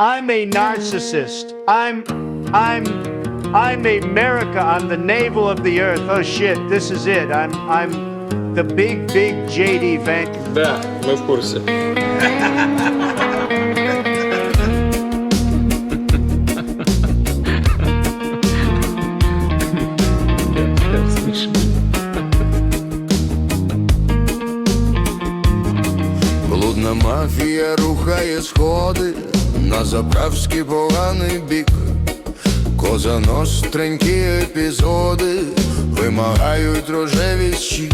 I'm a narcissist. I'm, I'm, I'm America. I'm the navel of the earth. Oh shit, this is it. I'm, I'm the big, big JD Van. Да, ми в курсі. Смішно. Блудна мафія рухає сходи На заправський поганий бік. Козаностренькі епізоди вимагають рожеві щік.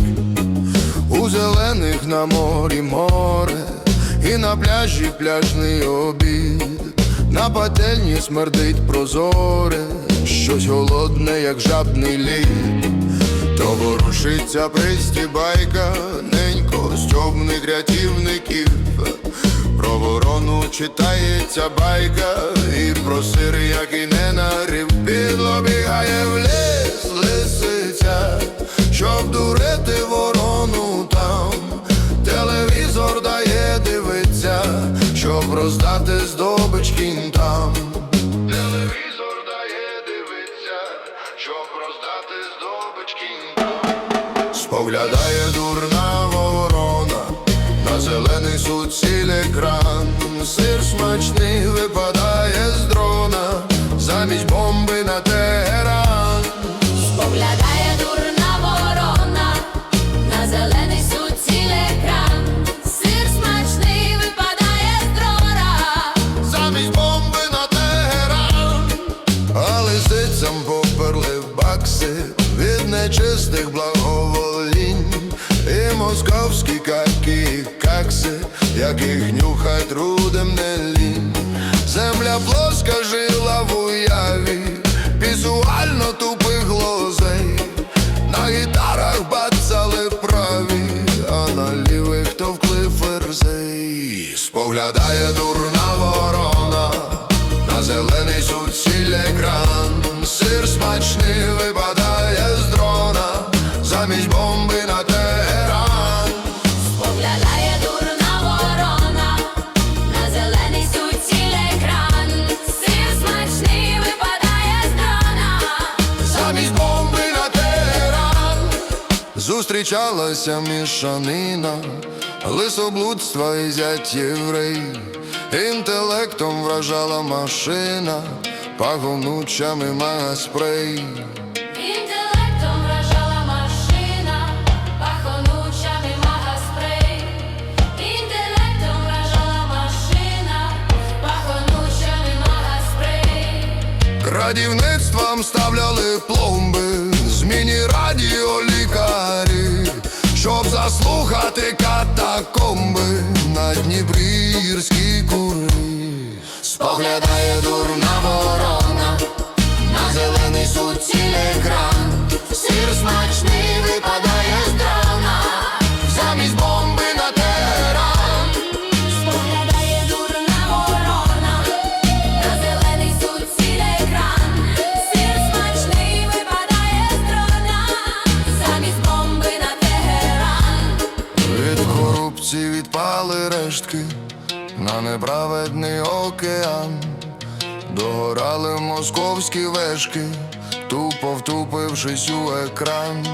У зелених на морі море, і на пляжі пляжний обід. На пательні смердить прозоре, щось голодне, як жабний лід. То ворушиться пристібайка, ненько стьобних рятівників. Ворону читається байка, і про сир, який не нарив, підло бігає в ліс лисиця, щоб дурити ворону там. Телевізор дає дивиться, щоб роздати здобич кінтам. Телевізор дає дивиться, щоб роздати здобич кінтам. Споглядає дурна ворона, на зелений суціль екран. Сир смачний випадає з дрона, замість бомби на Тегеран. Поглядає дурна ворона на зелений суціль екран. Сир смачний випадає з дрона. замість бомби на Тегеран, а лисицям поперли бакси від нечистих благоволінь, і московські і какси, яких нюхать рудим не лінь. Земля плоска жила в уяві, візуально тупих глозей, на гітарах бацали праві, а на лівих товкли ферзей. Споглядає дурна ворона, на зелений суціль екран. Сир смачний випадає з дрона, замість бомби Зустрічалася мішанина Лисоблудства і зять єврей Інтелектом вражала машина Пагонучами маспрей Інтелектом вражала машина, пахонучами магаспрей. Інтелектом вражала машина, пахонучами магаспрей. Крадівництвам ставляли пломби Зміні радіо лікарі Щоб заслухати катакомби На Дніпрірській курі. Споглядає дурна ворона На зелений суціль екран. Сир смачний відпали рештки на неправедний океан, догорали московські вешки, тупо втупившись у екран.